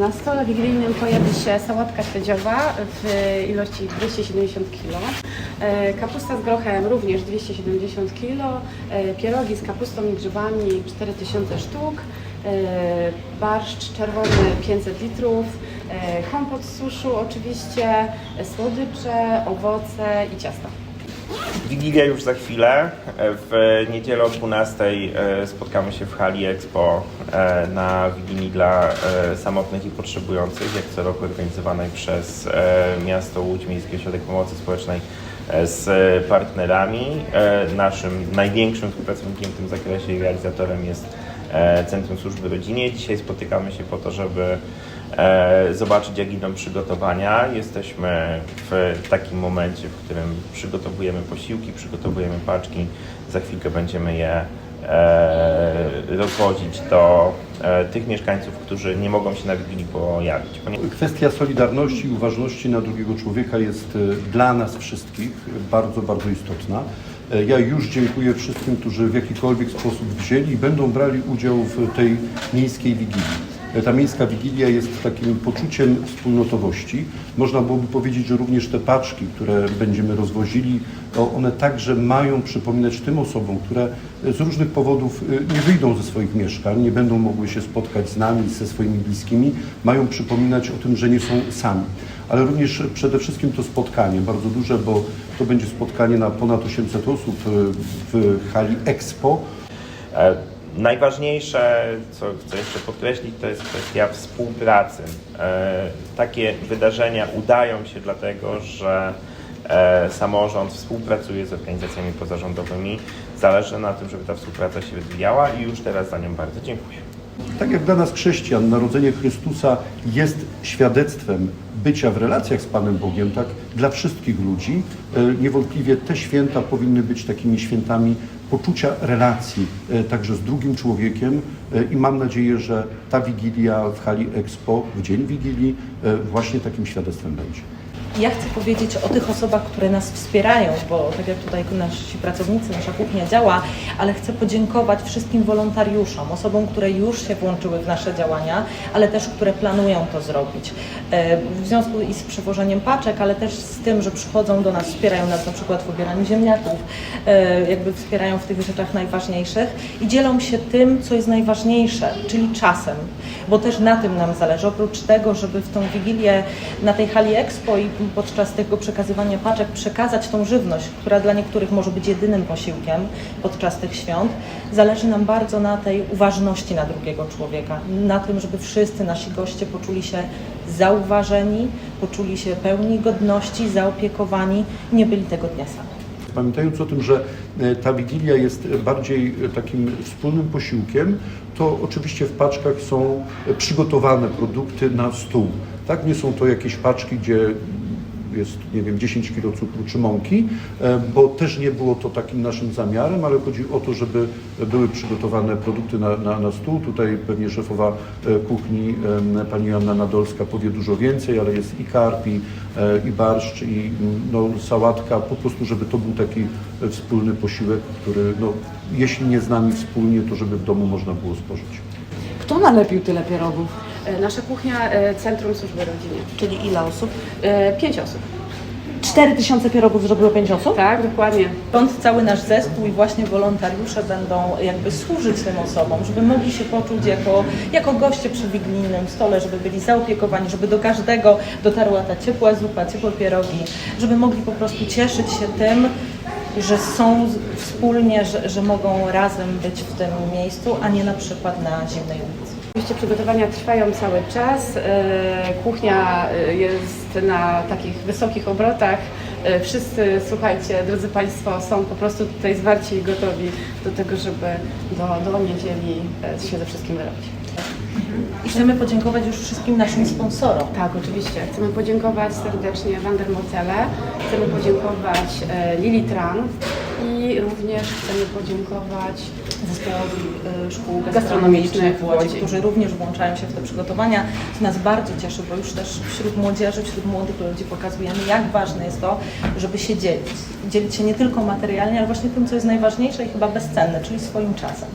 Na stole wigilijnym pojawi się sałatka śledziowa w ilości 270 kg, e, kapusta z grochem również 270 kg, e, pierogi z kapustą i grzybami 4000 sztuk, e, barszcz czerwony 500 litrów, kompot z suszu oczywiście, słodycze, owoce i ciasta. Wigilia już za chwilę. W niedzielę o 12 spotkamy się w hali Expo e, na Wigilii dla e, samotnych i potrzebujących, jak co roku organizowanej przez e, miasto Łódź, Miejski Ośrodek Pomocy Społecznej e, z partnerami. E, Naszym największym współpracownikiem w tym zakresie i realizatorem jest e, Centrum Służby Rodzinie. Dzisiaj spotykamy się po to, żeby e, zobaczyć, jak idą przygotowania. Jesteśmy w takim momencie, w którym przygotowujemy posiłki, przygotowujemy paczki. Za chwilkę będziemy je e, rozwozić do e, tych mieszkańców, którzy nie mogą się na Wigilii pojawić. Kwestia solidarności i uważności na drugiego człowieka jest e, dla nas wszystkich bardzo, bardzo istotna. E, Ja już dziękuję wszystkim, którzy w jakikolwiek sposób wzięli i będą brali udział w tej miejskiej wigilii. E, Ta miejska wigilia jest takim poczuciem wspólnotowości. Można byłoby powiedzieć, że również te paczki, które będziemy rozwozili, one także mają przypominać tym osobom, które e, z różnych powodów e, nie wyjdą ze swoich mieszkań, nie będą mogły się spotkać z nami, ze swoimi bliskimi, mają przypominać o tym, że nie są sami. Ale również przede wszystkim to spotkanie, bardzo duże, bo to będzie spotkanie na ponad 800 osób e, w hali Expo. Najważniejsze, co chcę jeszcze podkreślić, to jest kwestia współpracy. E, Takie wydarzenia udają się dlatego, że e, samorząd współpracuje z organizacjami pozarządowymi. Zależy na tym, żeby ta współpraca się rozwijała i już teraz za nią bardzo dziękuję. Tak jak dla nas chrześcijan narodzenie Chrystusa jest świadectwem bycia w relacjach z Panem Bogiem, tak dla wszystkich ludzi e, niewątpliwie te święta powinny być takimi świętami poczucia relacji e, także z drugim człowiekiem e, i mam nadzieję, że ta Wigilia w hali Expo, w dzień Wigilii właśnie takim świadectwem będzie. Ja chcę powiedzieć o tych osobach, które nas wspierają, bo tak jak tutaj nasi pracownicy, nasza kuchnia działa, ale chcę podziękować wszystkim wolontariuszom, osobom, które już się włączyły w nasze działania, ale też które planują to zrobić. E, W związku i z przywożeniem paczek, ale też z tym, że przychodzą do nas, wspierają nas na przykład w ubieraniu ziemniaków, e, jakby wspierają w tych rzeczach najważniejszych i dzielą się tym, co jest najważniejsze, czyli czasem, bo też na tym nam zależy. Oprócz tego, żeby w tą Wigilię na tej hali Expo i podczas tego przekazywania paczek przekazać tą żywność, która dla niektórych może być jedynym posiłkiem podczas tych świąt, zależy nam bardzo na tej uważności na drugiego człowieka, na tym, żeby wszyscy nasi goście poczuli się zauważeni, poczuli się pełni godności, zaopiekowani nie byli tego dnia sami. Pamiętając o tym, że e, ta Wigilia jest bardziej e, takim wspólnym posiłkiem, to oczywiście w paczkach są e, przygotowane produkty na stół. Tak, nie są to jakieś paczki, gdzie jest, nie wiem, 10 kg cukru czy mąki, e, bo też nie było to takim naszym zamiarem, ale chodzi o to, żeby były przygotowane produkty na, na, na stół. Tutaj pewnie szefowa e, kuchni, em, pani Joanna Nadolska powie dużo więcej, ale jest i karp, i, e, i barszcz, i mm, no, sałatka, po prostu, żeby to był taki e, wspólny posiłek, który, no, jeśli nie z nami wspólnie, to żeby w domu można było spożyć. Kto nalepił tyle pierogów? E, Nasza kuchnia, e, Centrum Służby Rodzinie. Czyli ile osób? E, Pięć osób. 4000 pierogów zrobiło 5 osób? Tak, dokładnie. Stąd cały nasz zespół i właśnie wolontariusze będą jakby służyć tym osobom, żeby mogli się poczuć jako, jako goście przy wigilijnym stole, żeby byli zaopiekowani, żeby do każdego dotarła ta ciepła zupa, ciepłe pierogi, żeby mogli po prostu cieszyć się tym, że są wspólnie, że, że mogą razem być w tym miejscu, a nie na przykład na zimnej ulicy. Oczywiście przygotowania trwają cały czas. E, Kuchnia e, jest na takich wysokich obrotach. E, Wszyscy, słuchajcie, drodzy Państwo, są po prostu tutaj zwarci i gotowi do tego, żeby do, do niedzieli się ze wszystkim wyrobić. I chcemy podziękować już wszystkim naszym sponsorom. Tak, oczywiście. Chcemy podziękować serdecznie Wander Motele, chcemy podziękować Lili Tran i również chcemy podziękować zespołowi y, szkół Gastronomicznych w Łodzi. którzy również włączają się w te przygotowania. To nas bardzo cieszy, bo już też wśród młodzieży, wśród młodych ludzi pokazujemy, jak ważne jest to, żeby się dzielić. Dzielić się nie tylko materialnie, ale właśnie tym, co jest najważniejsze i chyba bezcenne, czyli swoim czasem.